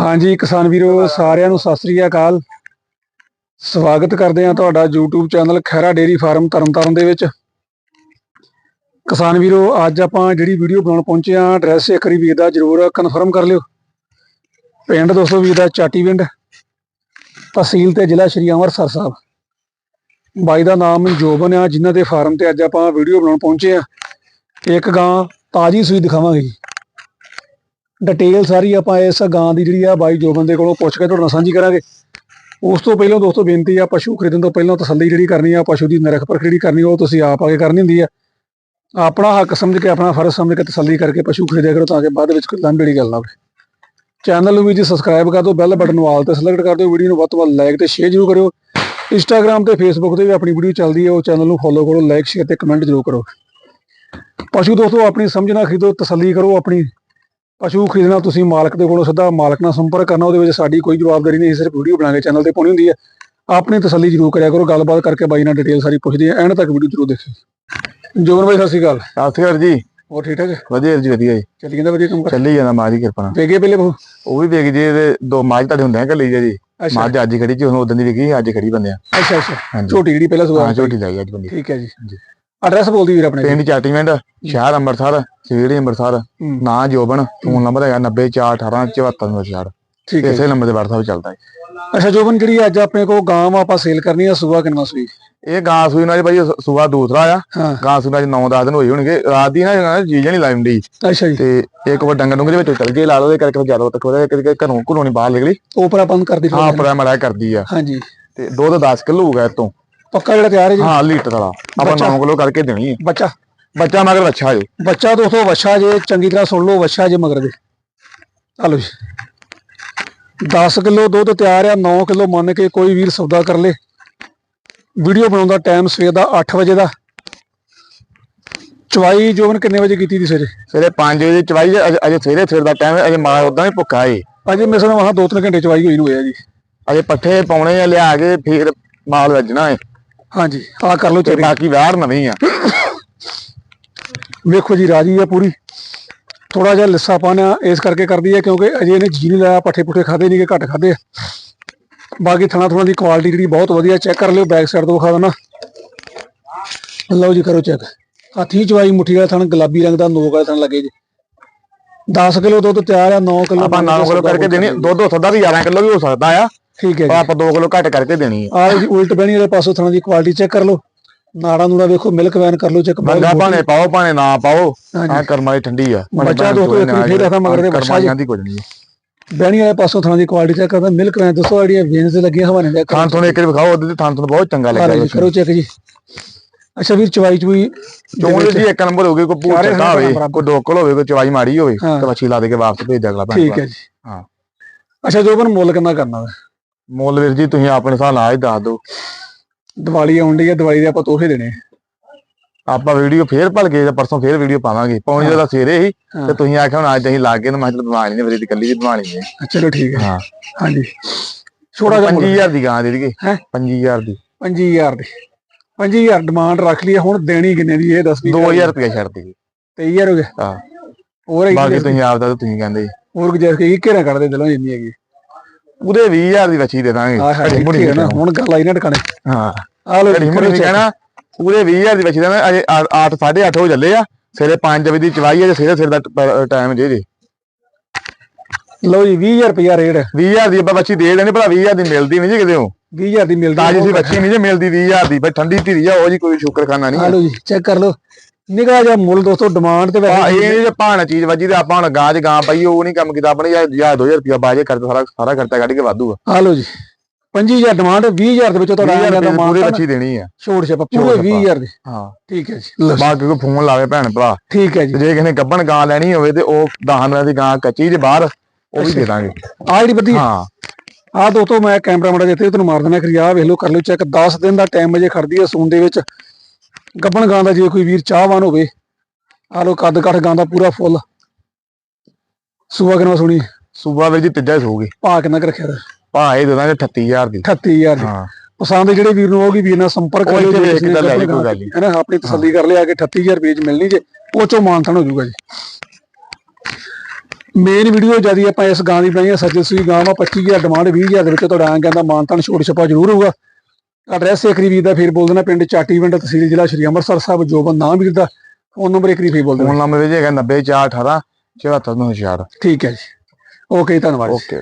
ਹਾਂਜੀ ਕਿਸਾਨ ਵੀਰੋ ਸਾਰਿਆਂ ਨੂੰ ਸਤਿ ਸ੍ਰੀ ਅਕਾਲ। ਸਵਾਗਤ ਕਰਦੇ ਹਾਂ ਤੁਹਾਡਾ YouTube channel Khaira dairy farm Tarn Taran ਦੇ ਵਿੱਚ। ਕਿਸਾਨ ਵੀਰੋ ਅੱਜ ਆਪਾਂ ਜਿਹੜੀ ਵੀਡੀਓ ਬਣਾਉਣ ਪਹੁੰਚੇ ਹਾਂ ਐਡਰੈਸ ਇੱਕ ਵਾਰੀ ਵੀਰ ਦਾ ਜਰੂਰ ਕਨਫਰਮ ਕਰ ਲਿਓ। ਪਿੰਡ ਦੋਸਤੋ ਵੀਰ ਦਾ ਚਾਟੀਵਿੰਡ ਤਹਿਸੀਲ ਤੇ ਜ਼ਿਲ੍ਹਾ ਸ਼੍ਰੀ ਅੰਮ੍ਰਿਤਸਰ ਸਾਹਿਬ। ਬਾਈ ਦਾ ਨਾਮ ਜੋਬਨ ਆ ਜਿਨ੍ਹਾਂ ਦੇ ਫਾਰਮ ਤੇ ਅੱਜ ਆਪਾਂ ਵੀਡੀਓ ਬਣਾਉਣ ਪਹੁੰਚੇ ਆ ਇੱਕ ਗਾਂ ਤਾਜੀ ਸੂਈ ਦਿਖਾਵਾਂਗੇ ਡਿਟੇਲ ਸਾਰੀ ਆਪਾਂ ਇਸ ਗਾਂ ਦੀ ਜਿਹੜੀ ਆ ਬਾਈ ਜੋਬਨ ਦੇ ਕੋਲੋਂ ਪੁੱਛ ਕੇ ਤੁਹਾਡੇ ਨਾਲ ਸਾਂਝੀ ਕਰਾਂਗੇ। ਉਸ ਤੋਂ ਪਹਿਲਾਂ ਦੋਸਤੋ ਬੇਨਤੀ ਆ, ਪਸ਼ੂ ਖਰੀਦਣ ਤੋਂ ਪਹਿਲਾਂ ਤਸੱਲੀ ਜਿਹੜੀ ਕਰਨੀ ਆ, ਪਸ਼ੂ ਦੀ ਨਿਰਖ ਪਰਖ ਜਿਹੜੀ ਕਰਨੀ ਉਹ ਤੁਸੀਂ ਆਪ ਆ ਕੇ ਕਰਨੀ ਹੁੰਦੀ ਆ। ਆਪਣਾ ਹੱਕ ਸਮਝ ਕੇ, ਆਪਣਾ ਫਰਜ਼ ਸਮਝ ਕੇ ਤਸੱਲੀ ਕਰਕੇ ਪਸ਼ੂ ਖਰੀਦਿਆ ਕਰੋ ਤਾਂ ਕਿ ਬਾਅਦ ਵਿੱਚ ਕੋਈ ਲੰਬੜੀ ਗੱਲ ਨਾ ਹੋਵੇ। ਚੈਨਲ ਨੂੰ ਵੀ ਜੀ ਸਬਸਕ੍ਰਾਈਬ ਕਰ ਦਿਓ ਬੈਲ ਬਟਨ ਨੂੰ ਆਲ ਤੇ ਸਿਲੈਕਟ ਕਰ ਦਿਓ, ਵੀਡੀਓ ਨੂੰ ਵੱਧ ਤੋਂ ਵੱਧ ਲਾਈਕ ਤੇ ਸ਼ੇਅਰ ਜ਼ਰੂਰ ਕਰਿਓ। ਇੰਸਟਾਗ੍ਰam ਤੇ ਫੇਸਬੁੱਕ ਤੇ ਵੀ ਆਪਣੀ ਵੀਡੀਓ ਚੱਲਦੀ ਹੈ ਉਹ ਚੈਨਲ ਨੂੰ ਫੋਲੋ ਕਰੋ ਲਾਈਕ ਸ਼ੇਅਰ ਤੇ ਕਮੈਂਟ ਜ਼ਰੂਰ ਕਰੋ। ਪਸ਼ੂ ਦੋਸਤੋ ਆਪਣੀ ਸਮਝ ਨਾਲ ਖਰੀਦੋ, ਤਸੱਲੀ ਕਰੋ ਆਪਣੀ। ਪਸ਼ੂ ਖਰੀਦਣਾ ਤੁਸੀਂ ਮਾਲਕ ਦੇ ਕੋਲੋਂ ਸਿੱਧਾ ਮਾਲਕ ਨਾਲ ਸੰਪਰਕ ਕਰਨਾ ਉਹਦੇ ਵਿੱਚ ਸਾਡੀ ਕੋਈ ਜਵਾਬਦਾਰੀ ਨਹੀਂ ਸਿਰਫ ਵੀਡੀਓ ਬਣਾ ਕੇ ਚੈਨਲ ਤੇ ਪਾਉਣੀ ਹੁੰਦੀ ਹੈ। ਆਪਣੀ ਤਸੱਲੀ ਜ਼ਰੂਰ ਕਰਿਆ ਕਰੋ ਗੱਲਬਾਤ ਕਰਕੇ ਬਾਈ ਨਾਲ ਡਿਟੇਲ ਸਾਰੀ ਪੁੱਛਦੇ ਆ ਐਂਡ ਤੱਕ ਵੀਡੀਓ ਜ਼ਰੂਰ ਦੇਖਿਓ। ਜੋਬਨ ਬਾਈ ਸਤਿ ਸ਼੍ਰੀ ਅਕਾਲ। ਸਤਿ ਸ਼੍ਰੀ ਅਕਾਲ ਜੀ। ਹੋਰ ਠੀਕ ਠਾਕ? ਵਧੀਆ ਜੀ ਵਧੀਆ ਜੀ। ਚੱਲੀ ਜਾਂਦਾ ਵਧੀਆ ਕੰਮ ਕਰ? ਚੱਲੀ ਜਾਂਦਾ ਮਾਂ ਦੀ ਕਿਰਪਾ ਨਾਲ। ਵੇਗੇ ਪਹਿਲੇ ਬਹੁ? ਉਹ ਵੀ ਵੇਖ ਜੀ ਇਹਦੇ ਦੋ ਮਾਝ ਤੁਹਾਡੇ ਹੁੰਦੇ ਆ ਕੱਲੀ ਜੀ। ਮਾਝ ਅੱਜ ਖੜੀ ਜੀ ਹੁਣ ਉਦੋਂ ਦੀ ਵਿਕੀ ਅੱਜ ਖੜੀ ਬੰਦੇ ਆ। ਅੱਛਾ ਅੱਛਾ। ਝੋਟੀ ਜਿਹੜੀ ਪਹਿਲਾਂ ਹਾਂ ਸੁਆ ਝੋਟੀ ਲਾਈ ਅੱਜ ਬੰਦੀ ਠੀਕ ਹੈ ਜੀ। ਐਡਰੈਸ ਬੋਲਦੀ ਵੀਰ ਆਪਣੇ ਪਿੰਡ ਚਾਟੀਵਿੰਡ ਸ਼ਹਿਰ ਅੰਮ੍ਰਿਤਸਰ ਸਿਵੜੀ ਅੰਮ੍ਰਿਤਸਰ ਨਾਂ ਜੋਬਨ ਫੋਨ ਨੰਬਰ ਹੈਗਾ 90418 ਠੀਕ ਹੈ ਜੀ। ਇਸੇ ਨੰਬਰ ਤੇ WhatsApp ਚੱਲਦਾ ਹੈ ਅੱਛਾ ਜੋਬਨ ਜਿਹੜੀ ਅੱਜ ਆਪਣੇ ਕੋਲ ਗਾਂ ਆਪਾਂ ਸੇਲ ਕਰਨੀ ਆ ਸੂਆ ਕਿੰਨਾ ਸੂਈ? ਇਹ ਗਾਂ ਸੂਈ ਨਾਲ ਜੀ ਭਾਈ ਸੂਆ ਦੂਸਰਾ ਆ। ਗਾਂ ਸੂਈ ਨਾਲ 9-10 ਦਿਨ ਹੋਈ ਹੋਣਗੇ। ਰਾਤ ਦੀ ਨਾ ਜੀਜ ਨਹੀਂ ਲਾਈ ਹੁੰਦੀ। ਅੱਛਾ ਜੀ। ਤੇ ਇੱਕ ਵਾਰ ਡੰਗਰ ਡੁੰਗਰ ਦੇ ਵਿੱਚ ਚੱਲ ਗਏ ਲਾ ਲਓ ਇਹ ਕਰਕੇ ਜ਼ਿਆਦਾ ਤੱਕ ਉਹਦੇ ਕਰਕੇ ਘਰੋਂ ਘਰੋਂ ਨਹੀਂ ਬਾਹਰ ਨਿਕਲੀ। ਉਪਰਾ ਬੰਦ ਕਰਦੀ ਹਾਂ ਪਰਾ ਮੜਾ ਕਰਦੀ ਆ। ਹਾਂਜੀ। ਤੇ ਦੁੱਧ 10 ਕਿਲੋ ਹੋਊਗਾ ਇਤੋਂ ਪੱਕਾ ਜਿਹੜਾ ਤਿਆਰ ਹੈ ਜੀ। ਹਾਂ ਲੀਟਰ ਵਾਲਾ। ਆਪਾਂ ਬੱਚਾ? 9 ਕਿਲੋ ਕਰਕੇ ਦੇਣੀ ਹੈ। ਬੱਚਾ। ਬੱਚਾ ਮਗਰ ਅੱਛਾ ਜੇ। ਬੱਚਾ ਦੋਸਤੋ ਵੱਛਾ ਜੇ ਚੰਗੀ ਤਰ੍ਹਾਂ ਸੁਣ ਲਓ ਵੱਛਾ ਜੇ ਮਗਰ ਦੇ। ਹਲੋ ਜੀ। 10 ਕਿਲੋ ਦੁੱਧ ਤਿਆਰ ਆ 9 ਕਿਲੋ ਮੰਨ ਕੇ ਕੋਈ ਵੀਰ ਸੌਦਾ ਕਰ ਲੇ। ਵੀਡੀਓ ਬਣਾਉਣ ਦਾ ਟਾਈਮ ਸਵੇਰ ਦਾ 8 ਵਜੇ ਦਾ। ਚਵਾਈ ਜੋਬਨ ਕਿੰਨੇ ਵਜੇ ਕੀਤੀ ਦੀ ਸਵੇਰੇ? ਸਵੇਰੇ 5 ਵਜੇ ਚਵਾਈ ਅਜੇ ਸਵੇਰੇ ਸਵੇਰ ਦਾ ਟਾਈਮ ਹੈ। ਅਜੇ ਮਾਲ ਉਦਾਂ ਹੀ ਭੁੱਖਾ ਏ। ਅਜੇ ਮੇਰੇ ਸਾਹ ਵਾਹ 2-3 ਘੰਟੇ ਚਵਾਈ ਹੋਈ ਨੂੰ ਹੋਇਆ ਜੀ। ਅਜੇ ਪੱਠੇ ਪਾਉਣੇ ਆ ਲਿਆ ਕੇ ਫਿਰ ਮਾਲ ਵੱਜਣਾ ਏ। ਹਾਂਜੀ ਆ ਕਰ ਲਓ ਤੇ ਬਾਕੀ ਵਾਰ ਨਵੀਂ ਆ। ਵੇਖੋ ਜੀ ਰਾਜੀ ਆ ਪੂਰੀ। ਥੋੜਾ ਜਿਹਾ ਲਿੱਸਾ ਪਾਣਾ ਇਸ ਕਰਕੇ ਕਰਦੀ ਹੈ ਕਿਉਂਕਿ ਅਜੇ ਇਹਨੇ ਜੀ ਨਹੀਂ ਲਾਇਆ ਪੱਠੇ ਪੁੱਠੇ ਖਾਦੇ ਨਹੀਂ ਕਿ ਘੱਟ ਖਾਦੇ ਬਾਕੀ ਥਣਾ ਥਣਾ ਦੀ ਕੁਆਲਿਟੀ ਜਿਹੜੀ ਬਹੁਤ ਵਧੀਆ ਚੈੱਕ ਕਰ ਲਿਓ ਬੈਕ ਸਾਈਡ ਤੋਂ ਵਿਖਾ ਦੇਣਾ ਲਓ ਜੀ ਕਰੋ ਚੈੱਕ। ਹਾਥੀ ਚਵਾਈ ਮੁੱਠੀ ਵਾਲਾ ਥਣ ਗੁਲਾਬੀ ਰੰਗ ਦਾ ਨੋਕ ਵਾਲਾ ਥਣ ਲੱਗੇ ਜੀ। 10 ਕਿਲੋ ਦੁੱਧ ਤਿਆਰ ਆ 9 ਕਿਲੋ ਆਪਾਂ 9 ਕਿਲੋ ਕਰਕੇ ਦੇਣੀ ਦੁੱਧ ਉੱਥੋਂ ਦਾ ਵੀ 11 ਕਿਲੋ ਵੀ ਹੋ ਸਕਦਾ ਆ। ਠੀਕ ਹੈ ਜੀ ਆਪਾਂ 2 ਕਿਲੋ ਘੱਟ ਕਰਕੇ ਦੇਣੀ ਆ ਆਹ ਜੀ ਉਲਟ ਬਹਿਣੀ ਵਾਲੇ ਪਾਸੋਂ ਥਣਾ ਦੀ ਕੁਆਲਿਟੀ ਚੈੱਕ ਕਰ ਲਓ ਨਾੜਾ ਨੂੜਾ ਵੇਖੋ ਮਿਲਕ ਵੈਨ ਕਰ ਲਓ ਚੈੱਕ ਬੰਗਾ ਭਾਣੇ ਪਾਓ ਭਾਣੇ ਨਾ ਪਾਓ ਹਾਂਜੀ। ਆ ਕਰਮਾਂ ਦੀ ਠੰਡੀ ਆ ਬੱਚਾ ਦੋਸਤੋ ਇੱਕ ਵਾਰੀ ਫੇਰ ਆਖਾਂ ਮਗਰ ਦੇ ਬੱਚਾ ਜੀ। ਕਰਮਾਂ ਦੀ ਕੁਝ ਨਹੀਂ ਬਹਿਣੀ ਵਾਲੇ ਪਾਸੋਂ ਥਣਾ ਦੀ ਕੁਆਲਿਟੀ ਚੈੱਕ ਕਰਦਾ ਮਿਲਕ ਵੈਨ ਦੱਸੋ ਜਿਹੜੀਆਂ ਵੇਨਸ ਲੱਗੀਆਂ ਹਵਾਨੇ ਦੇ ਥਾਂ ਤੁਹਾਨੂੰ ਇੱਕ ਵਾਰੀ ਵਿਖਾਓ ਉਹਦੇ ਤੇ ਥਾਂ ਤੁਹਾਨੂੰ ਬਹੁਤ ਚੰਗਾ ਆ ਲੱਗਾ ਲਓ ਜੀ, ਕਰੋ ਚੈੱਕ ਜੀ ਅੱਛਾ ਵੀਰ ਚਵਾਈ ਚੁਈ ਚੋਣ ਜੀ ਇੱਕ ਨੰਬਰ ਹੋ ਗਈ ਕੋਈ ਭੂਤ ਸਾਰੇ ਚੱਕਾ ਹੋਵੇ ਬਰਾਬਰ। ਕੋਈ ਡੋਕਲ ਹੋਵੇ ਕੋਈ ਚਵਾਈ ਮਾਰੀ ਹੋਵੇ ਹਾਂ। ਤੇ ਮੱਛੀ ਲਾ ਦੇ ਕੇ ਵਾਪਸ ਭੇਜ ਦਿਆ ਅਗਲਾ ਭੈਣ ਠੀਕ ਭਰਾ। ਹੈ ਜੀ ਹਾਂ। ਅੱਛਾ ਜੋਬਨ ਮੁੱਲ ਕਿੰਨਾ ਕਰਨਾ ਵਾ ਮੁੱਲ ਵੀਰ ਜੀ ਤੁਸੀਂ ਆਪਣੇ ਹਿਸਾਬ ਨਾਲ ਹੀ ਦੱਸ ਦਿਓ। ਦੀਵਾਲੀ ਆਉਣ ਡਈ ਆ ਦੀਵਾਲੀ ਦੇ ਆਪਾਂ ਤੋਹਫੇ ਦੇਣੇ। ਆ। ਆਪਾਂ ਵੀਡੀਓ ਫੇਰ ਭਲ ਕੇ ਤੇ ਪਰਸੋਂ ਫੇਰ ਵੀਡੀਓ ਪਾਵਾਂਗੇ। ਪੌਣੇ ਹਾਂ। ਦਾ ਸਵੇਰੇ ਹੀ। ਤੇ ਤੁਸੀਂ ਆਖਿਆ ਹੁਣ ਅੱਜ ਅਸੀਂ ਲਾ ਕੇ ਤੇ ਮੈਂ ਚਲ ਬਣਾ ਲੈਣੀ ਵੀਰੇ ਦੀ ਕੱਲੀ ਦੀ ਬਣਾ ਹੈ। ਚਲੋ ਠੀਕ ਹੈ। ਹਾਂ। ਹਾਂਜੀ। ਛੋੜਾ ਜਿਹਾ ਮੁੱਲ। 25000 ਦੀ ਗਾਂ ਦੇ ਦੇਈਏ। ਹੈਂ? 25000 ਦੀ। 25000 ਦੀ। 25000 ਡਿਮਾਂਡ ਰੱਖ ਲਈ ਆ, ਹੁਣ ਦੇਣੀ ਕਿੰਨੇ ਦੀ ਇਹ ਦੱਸ ਦੀ 2000 ਰੁਪਏ ਛੱਡ ਦੀ 23000 ਹੋ ਗਿਆ? ਹਾਂ। ਹੋਰ ਹੈਗੀ ਬਾਕੀ ਤੁਸੀਂ ਆਪ ਦਾ ਤੁਸੀਂ ਕਹਿੰਦੇ। ਹੋਰ ਗੁਜਾਇਸ਼ ਕਿ ਘੇਰਾ ਕੱਢਦੇ ਦਿਲੋਂ ਜਿੰਨੀ ਹੈਗੀ। ਉਹਦੇ 20000 ਦੀ ਬੱਚੀ ਦੇ ਦਾਂਗੇ। ਆਹ ਘੜੀ ਮੁੜੀ ਠੀਕ ਹੈ ਨਾ ਹੁਣ ਗੱਲ ਆਈ ਨਾ ਟਿਕਾਣੇ। ਹਾਂ। ਆ ਲੋ ਮੁੜੀ ਕਹਿਣਾ ਪੂਰੇ 20000 ਦੀ ਬੱਚੀ ਦੇਣਾ ਅਜੇ 8 8:30 ਹੋ ਚੱਲੇ ਆ। ਸਵੇਰੇ 5 ਵਜੇ ਦੀ ਚਵਾਈ ਹੈ ਜੇ ਸਵੇਰੇ ਸਵੇਰ ਦਾ ਟਾਈਮ ਜੇ ਜੇ ਲਓ ਜੀ 20000 ਰੁਪਿਆ ਰੇਟ। 20000 ਦੀ ਆਪਾਂ ਬੱਚੀ ਦੇ ਦੇਣੀ ਭਲਾ 20000 ਦੀ ਮਿਲਦੀ ਨਹੀਂ ਜੀ ਕਿਤੇ ਉਹ। 20000 ਦੀ ਮਿਲਦੀ ਤਾਜੀ ਸੀ ਬੱਚੀ ਨਹੀਂ ਜੇ ਮਿਲਦੀ 20000 ਦੀ। ਬਈ ਠੰਡੀ ਧੀਰੀ ਆ ਉਹ ਜੀ ਕੋਈ ਸ਼ੁਕਰਖਾਨਾ ਨਹੀਂ ਆ ਆ ਲਓ ਜੀ ਚੈੱਕ ਕਰ ਲਓ। ਨਿਕਾ ਜਿਹਾ ਮੁੱਲ ਦੋਸਤੋ ਡਿਮਾਂਡ ਤੇ ਆ ਵੈਸੇ ਇਹ ਨਹੀਂ ਜੇ ਭਾਣ ਚੀਜ਼ ਵੱਜੀ ਤੇ ਆਪਾਂ ਹੁਣ ਗਾਂ 'ਚ ਗਾਂ ਪਈ ਉਹ ਨਹੀਂ ਕੰਮ ਕੀਤਾ ਆਪਣੇ ਜਾਂ ਜਾਂ 2000 ਰੁਪਇਆ ਬਾਜੇ ਕਰਦੇ ਸਾਰਾ ਸਾਰਾ ਖਰਚਾ ਕੱਢ ਕੇ ਵਾਧੂਗਾ ਆ। ਲਓ ਜੀ 25000 ਡਿਮਾਂਡ 20000 ਦੇ ਵਿੱਚੋਂ ਤੁਹਾਡਾ 20000 ਆਇਆ ਰੁਪਏ ਜਾਂਦਾ ਦੀ ਪੂਰੀ ਬੱਚੀ ਦੇਣੀ ਆ। ਛੋੜ ਛਪਾ ਪੂਰੇ ਛਪਾ। 20000 ਦੇ। ਹਾਂ। ਠੀਕ ਹੈ ਜੀ ਜੀ, ਬਾਕੀ ਕੋਈ ਫੋਨ ਲਾਵੇ ਭੈਣ ਭਰਾ। ਠੀਕ ਹੈ ਜੀ। ਜੇ ਕਿਸੇ ਨੇ ਗੱਬਣ ਗਾਂ ਲੈਣੀ ਹੋਵੇ ਤੇ ਉਹ 10 ਦਿਨਾਂ ਦੀ ਗਾਂ ਕੱਚੀ ਜੇ ਬਾਹਰ ਉਹ ਵੀ ਦੇ ਦਾਂਗੇ। ਆ ਜਿਹੜੀ ਬੱਦੀ ਹਾਂ। ਆ ਦੋਸਤੋ ਮੈਂ ਕੈਮਰਾ ਮੜਾ ਜਿੱਤੇ ਤੁਹਾਨੂੰ ਮਾਰ ਦੇਣਾ ਕਰੀ ਆ ਵੇਖ ਲਓ ਕਰ ਲਓ ਚੈੱਕ। 10 ਦਿਨ ਦਾ ਟਾਈਮ ਅਜੇ ਖੜਦੀ ਹੈ ਸੂਣ ਦੇ ਵਿੱਚ। ਗੱਬਣ ਗਾਂ ਦਾ ਜੇ ਕੋਈ ਵੀਰ ਚਾਹਵਾਨ ਹੋਵੇ ਆ ਲੋ ਕੱਦ ਕੱਠ ਗਾਂ ਦਾ ਪੂਰਾ ਫੁੱਲ। ਸੂਆ ਕਿੰਨਾ ਸੁਣੀ ਸੂਬਾ ਵੀਰ ਜੀ ਤੀਜਾ ਹੀ ਸੂਗੀ ਭਾ ਕਿੰਨਾ ਕੁ ਰੱਖਿਆ? ਦਾ ਭਾ ਇਹ ਦੇ ਦਾਂਗੇ 38000 ਦੀ। 38000 ਦੀ। ਹਾਂ। ਪਸੰਦ ਜਿਹੜੇ ਵੀਰ ਨੂੰ ਹੋਗੀ ਵੀਰ ਨਾਲ ਸੰਪਰਕ ਉਹ ਇੱਥੇ ਜੇ ਵੇਖ ਕੇ ਤਾਂ ਲੈ ਲਈ, ਕੋਈ ਗੱਲ ਨਹੀਂ। ਹੈ ਨਾ ਆਪਣੀ ਤਸੱਲੀ ਕਰ ਲਿਆ ਕਿ 38000 ਰੁਪਏ ਚ ਮਿਲਣੀ ਜੇ ਉਹ ਚੋਂ ਮਾਨਥਨ ਹੋ ਜਾਊਗਾ ਜੀ। ਮੇਨ ਵੀਡੀਓ ਜਿਆਦੀ ਆਪਾਂ ਇਸ ਗਾਂ ਦੀ ਬਣਾਈ ਹੈ ਸੱਜੇ ਸੂਈ ਗਾਂ ਵਾ 25000 ਡਿਮਾਂਡ 20000 ਦੇ ਵਿੱਚ ਤੁਹਾਡਾ ਆਂ ਕਹਿੰਦਾ ਮਾਨਤਾਨ ਛੋਟ ਛਪਾ ਜ਼ਰੂਰ ਹੋਊਗਾ। ਐਡਰੈਸ ਇੱਕ ਵੀਰ ਦਾ ਫੇਰ ਬੋਲ ਦੇਣਾ ਪਿੰਡ ਚਾਟੀਵਿੰਡ ਤਹਿਸੀਲ ਜ਼ਿਲ੍ਹਾ ਸ਼੍ਰੀ ਅੰਮ੍ਰਿਤਸਰ ਸਾਹਿਬ ਜੋਬਨ ਨਾਮ ਵੀਰ ਦਾ ਫੋਨ ਨੰਬਰ ਇੱਕ ਵਾਰੀ ਫੇਰ ਬੋਲ ਦੇਣਾ ਫੋਨ ਨੰਬਰ ਜੀ ਹੈਗਾ 90418 7496 ਠੀਕ ਹੈ ਜੀ। ਓਕੇ ਧੰਨਵਾਦ। ਓਕੇ